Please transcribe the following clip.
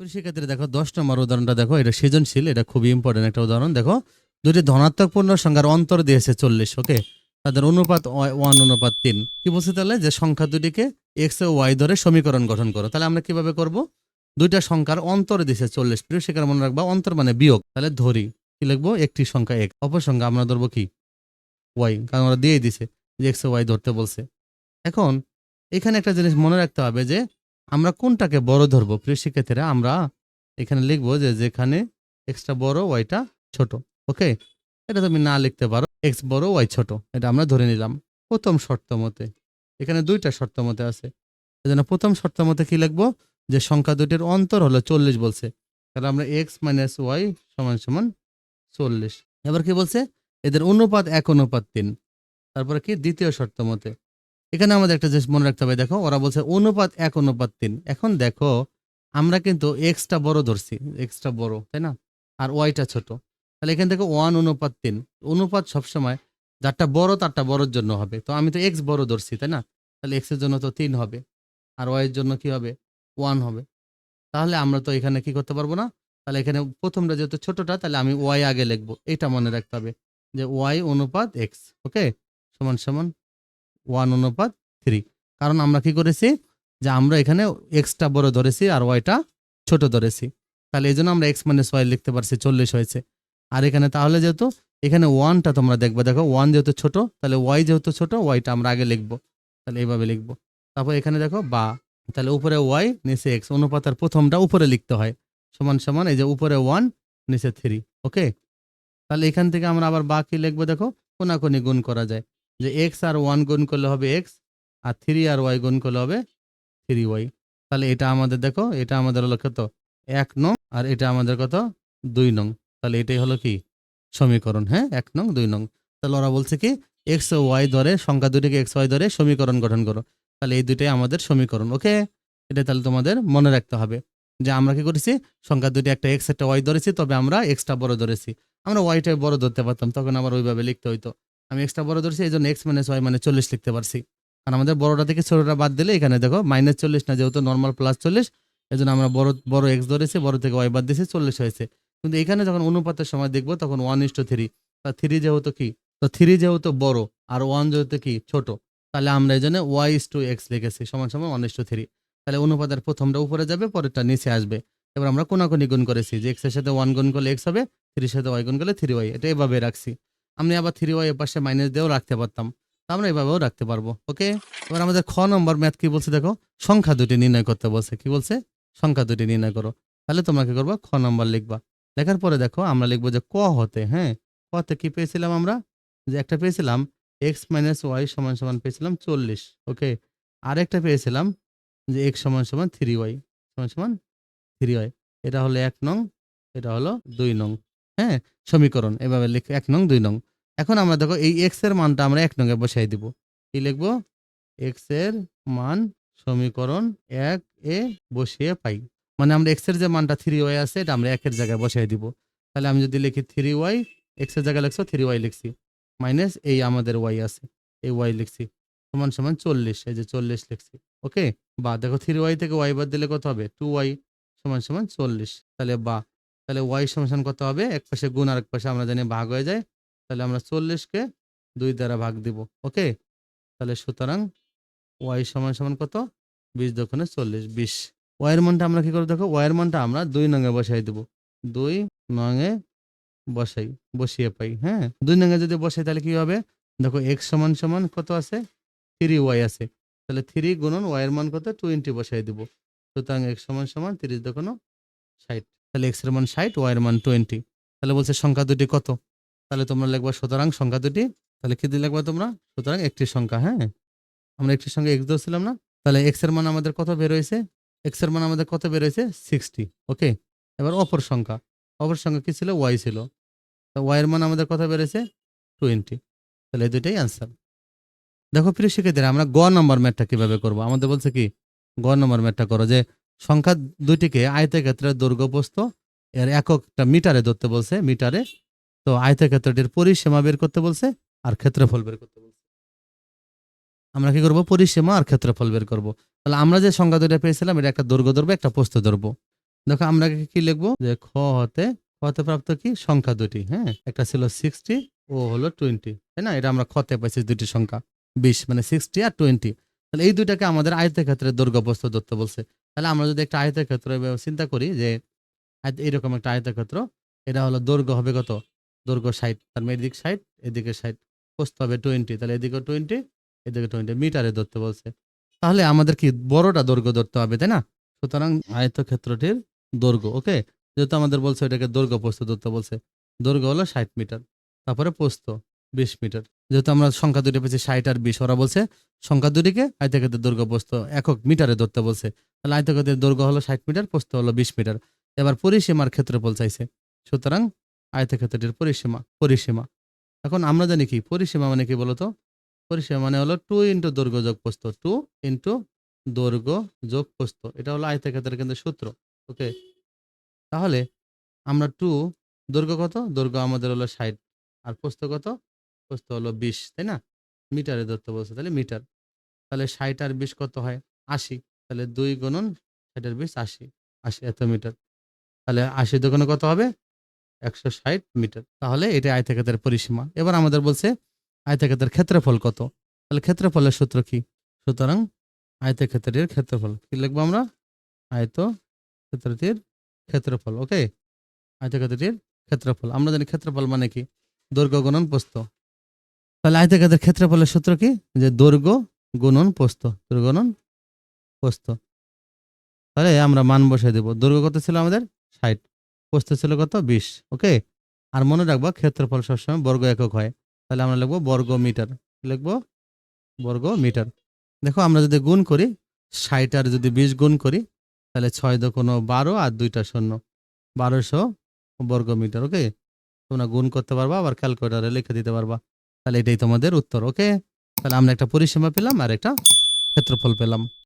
সেক্ষেত্রে দেখো দশ নম্বর উদাহরণটা দেখো, এটা সৃজনশীল, এটা খুবই ইম্পর্টেন্ট একটা উদাহরণ। দেখো, দুটি ধনাত্মক পূর্ণ সংখ্যার অন্তর দিয়েছে চল্লিশ ওকে তাদের অনুপাত ওয়ান, অনুপাত তিন। কি বলছে তাহলে? যে সংখ্যা দুটিকে এক্স ও ওয়াই ধরে সমীকরণ গঠন করো। তাহলে আমরা কীভাবে করব? দুইটা সংখ্যার অন্তর দিয়েছে চল্লিশ, প্রিয় সেখানে মনে রাখবা, অন্তর মানে বিয়োগ। তাহলে ধরি, কি লিখব? একটি সংখ্যা এক। অপর সংখ্যা আমরা ধরবো কি? ওয়াই কারণ ওরা দিয়ে দিছে যে এক্স ওয়াই ধরতে বলছে। এখন, এখানে একটা জিনিস মনে রাখতে হবে যে আমরা কোনটাকে বড় ধরবো? প্রিয় শিক্ষার্থীরা, আমরা এখানে লিখব যে যেখানে এক্সটা বড় ওয়াইটা ছোট ওকে এটা তুমি না লিখতে পারো এক্স বড় ওয়াই ছোট, এটা আমরা ধরে নিলাম। প্রথম শর্ত মতে, এখানে দুইটা শর্ত মতে আছে। এজন্য প্রথম শর্ত মতে কি লিখব? যে সংখ্যা দুটির অন্তর হলো চল্লিশ বলছে। তাহলে আমরা এক্স মাইনাস ওয়াই সমান সমান চল্লিশ। এবার কি বলছে? এদের অনুপাত এক, অনুপাত তিন। তারপরে কি? দ্বিতীয় শর্ত মতে এখানে আমাদের একটা জিনিস মনে রাখতে হবে, দেখো, ওরা বলছে অনুপাত এক, অনুপাত তিন। এখন দেখো, আমরা কিন্তু এক্সটা বড় ধরছি এক্সটা বড়, তাই না? আর ওয়াইটা ছোট। তাহলে এখান থেকে ওয়ান অনুপাত তিন। অনুপাত সবসময় যারটা বড়, তারটা বড়র জন্য হবে। তো আমি তো এক্স বড় ধরছি, তাই না? তাহলে এক্সের জন্য তো তিন হবে। আর ওয়াইয়ের জন্য কি হবে? ওয়ান হবে। তাহলে আমরা তো এখানে কি করতে পারব না? তাহলে এখানে প্রথমটা যেহেতু ছোটটা, তাহলে আমি ওয়াই আগে লিখব। এটা মনে রাখতে হবে যে ওয়াই অনুপাত এক্স ওকে সমান সমান ওয়ান অনুপাত থ্রি। কারণ আমরা কি করেছি? যে আমরা এখানে এক্সটা বড় ধরেছি আর ওয়াইটা ছোট ধরেছি। তাহলে এই জন্য আমরা এক্স মাইনাস ওয়াই লিখতে পারছি, চল্লিশ হয়েছে। আর এখানে তাহলে যেহেতু, এখানে ওয়ানটা তোমরা দেখবে, দেখো, ওয়ান যেহেতু ছোট, তাহলে ওয়াই যেহেতু ছোট, ওয়াইটা আমরা আগে লিখব। তাহলে এইভাবে লিখব। তারপর এখানে দেখো, বা, তাহলে উপরে ওয়াই, নিচে এক্স। অনুপাতের প্রথমটা উপরে লিখতে হয়। সমান সমান, এই যে উপরে ওয়ান, নিচে থ্রি, ওকে? তাহলে এখান থেকে আমরা আবার বাকি লিখব, দেখো, কোনাকুনি গুণ করা যায়। যে এক্স আর ওয়ান গুণ করলে হবে এক্স আর থ্রি আর ওয়াই গুণ করলে হবে থ্রি ওয়াই তাহলে এটা আমাদের দেখো, এটা আমাদের হলো কত? এক নং আর এটা আমাদের কত? দুই নং। তাহলে এটাই হলো কি? সমীকরণ হ্যাঁ? এক নং, দুই নং। তাহলে ওরা বলছে কি? এক্স ও ওয়াই ধরে, সংখ্যা দুটিকে এক্স ওয়াই ধরে সমীকরণ গঠন করো। তাহলে এই দুইটাই আমাদের সমীকরণ, ওকে? এটা তাহলে তোমাদের মনে রাখতে হবে। যে আমরা কি করেছি? সংখ্যা দুটি একটা এক্স একটা ওয়াই ধরেছি, তবে আমরা এক্সটা বড় ধরেছি। আমরা ওয়াইটাই বড় ধরতে পারতাম, তখন আবার ওইভাবে লিখতে হইতো। আমি এক্সট্রা বড় ধরছি এই জন্য এক্স মাইনাস ওয়াই মানে চল্লিশ লিখতে পারছি। আর আমাদের বড়টা থেকে ছোটটা বাদ দিলে এখানে দেখো মাইনাস চল্লিশ না, যেহেতু নর্মাল প্লাস চল্লিশ এই জন্য আমরা বড় বড় এক্স ধরেছি, বড় থেকে ওয়াই বাদ দিয়েছি, চল্লিশ হয়েছে। কিন্তু এখানে যখন অনুপাতের সময় দেখব, তখন ওয়ান ইস টু থ্রি তা থ্রি যেহেতু কি? তো থ্রি যেহেতু বড়, আর ওয়ান যেহেতু কি? ছোট। তাহলে আমরা এই জন্য ওয়াই টু এক্স লিখেছি, সমান সমান ওয়ান ইস টু থ্রি তাহলে অনুপাতের প্রথমটা উপরে যাবে, পরেরটা নিচে আসবে। এবার আমরা কোনাকুনি গুণ করেছি, যে এক্সের সাথে ওয়ান গুণ করলে এক্স হবে থ্রির সাথে ওয়াই গুণ করলে থ্রি ওয়াই এটা এভাবে রাখছি। আমি আবার থ্রি ওয়াই এর পাশে মাইনাস দিয়েও রাখতে পারতাম। আমরা এভাবেও রাখতে পারব ওকে এবার আমাদের খ নম্বর ম্যাথ কি বলছে দেখো? সংখ্যা দুটি নির্ণয় করতে বলছে। কি বলছে? সংখ্যা দুটি নির্ণয় করো। তাহলে তোমরা কি করবা খ নম্বর লিখবা। লেখার পরে দেখো আমরা লিখব যে ক হতে হ্যাঁ? কতে কি পেয়েছিলাম আমরা? যে একটা পেয়েছিলাম এক্স মাইনাস ওয়াই সমান সমান পেয়েছিলাম চল্লিশ ওকে আর একটা পেয়েছিলাম যে এক্স সমান সমান থ্রি ওয়াই সমান সমান থ্রি ওয়াই এটা হলো এক নং, এটা হলো দুই নং। হ্যাঁ সমীকরণ। এভাবে লিখ এক নং, দুই নং। এখন আমরা দেখো এই এক্সের মানটা আমরা এক নঙ্গে বসাই দিব। কি লিখব? এক্সের মান সমীকরণ এক এ বসিয়ে পাই। মানে আমরা এক্সের যে মানটা থ্রি ওয়াই আছে, এটা আমরা একের জায়গায় বসাই দিব। তাহলে আমি যদি লিখি থ্রি ওয়াই এক্সের জায়গায় লিখছো থ্রি ওয়াই লিখছি। মাইনাস এই আমাদের ওয়াই আছে, এই ওয়াই লিখছি। সমান সমান চল্লিশ, এই যে চল্লিশ লিখছি। ওকে বা দেখো থ্রি ওয়াই থেকে ওয়াই বাদ দিলে কত হবে? টু ওয়াই সমান সমান চল্লিশ। তাহলে বা তাহলে ওয়াই সমান কত হবে? এক পাশে গুণ আর এক পাশে আমরা জানি ভাগ হয়ে যায়। তাহলে আমরা চল্লিশকে দুই দ্বারা ভাগ দিব, ওকে? তাহলে সুতরাং ওয়াই সমান সমান কত? বিশ দক্ষণে চল্লিশ, বিশ। ওয়াইয়ের মানটা আমরা কি করব? দেখো ওয়াইয়ের মানটা আমরা দুই নঙে বসাই দেব। দুই নঙে বসাই, বসিয়ে পাই হ্যাঁ? দুই নঙে যদি বসাই তাহলে কি হবে? দেখো এক্স সমান সমান কত আছে? থ্রি ওয়াই আছে। তাহলে থ্রি গুণন ওয়াইয়ের মান কত? টোয়েন্টি বসাই দিব। সুতরাং এক্স সমান সমান তিরিশ দক্ষণ ষাট। তাহলে এক্সের মান ষাট ওয়াইয়ের মান টোয়েন্টি তাহলে বলছে সংখ্যা দুটি কত? তাহলে তোমরা লিখবা সুতরাং সংখ্যা দুটি। তাহলে কি দিয়ে লিখবা তোমরা? সুতরাং একটি সংখ্যা হ্যাঁ? আমরা একটি সংখ্যা এক্স ধরছিলাম না। তাহলে এক্সের মান আমাদের কত বের হয়েছে? এক্সের মান আমাদের কত বের হয়েছে? সিক্সটি ওকে এবার অপর সংখ্যা। অপর সংখ্যা কি ছিল? ওয়াই ছিল। তো ওয়াই এর মান আমাদের কত বেড়েছে টোয়েন্টি তাহলে এই দুইটাই অ্যান্সার দেখো প্রিয় শিক্ষার্থীরা, আমরা গ নম্বর ম্যাথটা কীভাবে করব? আমাদের বলছে কি, গ নম্বর ম্যাথটা করো যে সংখ্যা দুইটিকে আয়তক্ষেত্রের দৈর্ঘ্য প্রস্থ এর এককটা মিটারে ধরতে বলছে, মিটারে। তো আয়তক্ষেত্রটির পরিসীমা বের করতে বলছে আর ক্ষেত্রফল বের করতে বলছে। আমরা কি করব? পরিসীমা আর ক্ষেত্রফল বের করব। তাহলে আমরা যে সংখ্যা দুইটা পেয়েছিলাম, এটা একটা দৈর্ঘ্য ধরবো, একটা প্রস্থ ধরবো। দেখো, আমরা কি লিখব? যে খ হতে খ হতে প্রাপ্ত কি? সংখ্যা দুটি হ্যাঁ? একটা ছিল সিক্সটি ও হলো টোয়েন্টি তাই না? এটা আমরা খতে পাইছি দুটি সংখ্যা, বিশ মানে সিক্সটি আর টোয়েন্টি তাহলে এই দুইটাকে আমাদের আয়তের ক্ষেত্রে বস্তু ধরতে বলছে। তাহলে আমরা যদি একটা আয়তের ক্ষেত্র চিন্তা করি যে এরকম একটা আয়তের ক্ষেত্র, এটা হলো দৈর্ঘ্য হবে কত? দৈর্ঘ্য ষাট, তার মানে এদিক ষাট, এদিকে ষাট, প্রস্থ হবে টোয়েন্টি, তাহলে এদিকে টোয়েন্টি এদিকে টোয়েন্টি, মিটারে ধরতে বলছে। তাহলে আমাদের কি বড়টা দৈর্ঘ্য ধরতে হবে, তাই না? সুতরাং আয়তক্ষেত্রটির দৈর্ঘ্য, ওকে? যেহেতু আমাদের বলছে এটাকে দৈর্ঘ্য প্রস্থ ধরতে বলছে, দৈর্ঘ্য হলো ষাট মিটার, তারপরে পোস্ত বিশ মিটার। যেহেতু আমরা সংখ্যা দুটি পেয়েছি ষাট আর বিশ, ওরা বলছে সংখ্যা দুটিকে আয়তক্ষেত্রের দৈর্ঘ্য প্রস্থ একক মিটারে ধরতে বলছে। তাহলে আয়তক্ষেত্রের দৈর্ঘ্য হলো ষাট মিটার, প্রস্থ হলো বিশ মিটার। এবার পরিসীমার ক্ষেত্রফল চাইছে। সুতরাং আয়তক্ষেত্রটির পরিসীমা পরিসীমা। এখন আমরা জানি কি? পরিসীমা মানে কি বলতো? পরিসীমা মানে হলো টু ইন্টু দৈর্ঘ্য যোগ প্রস্থ টু ইন্টু দৈর্ঘ্য যোগ প্রস্থ। এটা হলো আয়তক্ষেত্রের কিন্তু সূত্র ওকে তাহলে আমরা টু দৈর্ঘ্য কত? দৈর্ঘ্য আমাদের হলো ষাট। আর প্রস্থ কত? প্রস্থ হলো বিশ, তাই না? মিটারে ধরতে বলছে, তাহলে মিটার। তাহলে ষাট আর বিশ কত হয়? আশি। তাহলে দুই গুণন ষাট আর বিশ আশি আশি এত মিটার। তাহলে আশি দোকানে কত হবে? একশো ষাট মিটার। তাহলে এটা আয়তক্ষেত্রের পরিসীমা। এবার আমাদের বলছে আয়তক্ষেত্রের ক্ষেত্রফল কত? তাহলে ক্ষেত্রফলের সূত্র কি? সুতরাং আয়তক্ষেত্রের ক্ষেত্রফল। কি লিখব আমরা? আয়ত ক্ষেত্রটির ক্ষেত্রফল, ওকে? আয়তক্ষেত্রটির ক্ষেত্রফল। আমরা জানি ক্ষেত্রফল মানে কি? দৈর্ঘ্য গুণন প্রস্থ। তাহলে আয়তক্ষেত্রের ক্ষেত্রফলের সূত্র কি? যে দৈর্ঘ্য গুণন পোস্ত দৈর্ঘ্য গুণন প্রস্থ তাহলে আমরা মান বসে দেব। দৈর্ঘ্য কত ছিল আমাদের? ষাট। প্রস্থ ছিল কত? বিশ। ওকে? আর মনে রাখব ক্ষেত্রফল সবসময় বর্গ একক হয়। তাহলে আমরা লিখব বর্গ মিটার। লিখব বর্গ মিটার। দেখো আমরা যদি গুণ করি, ষাট আর যদি বিশ গুণ করি, তাহলে ছয় দোকানো বারো আর দুইটা শূন্য। বারোশো বর্গ মিটার, ওকে? তোমরা গুণ করতে পারবা, আবার ক্যালকুলেটারে লিখে দিতে পারবা। তাহলে এটাই তোমাদের উত্তর, ওকে? তাহলে আমরা একটা পরিসীমা পেলাম আর একটা ক্ষেত্রফল পেলাম।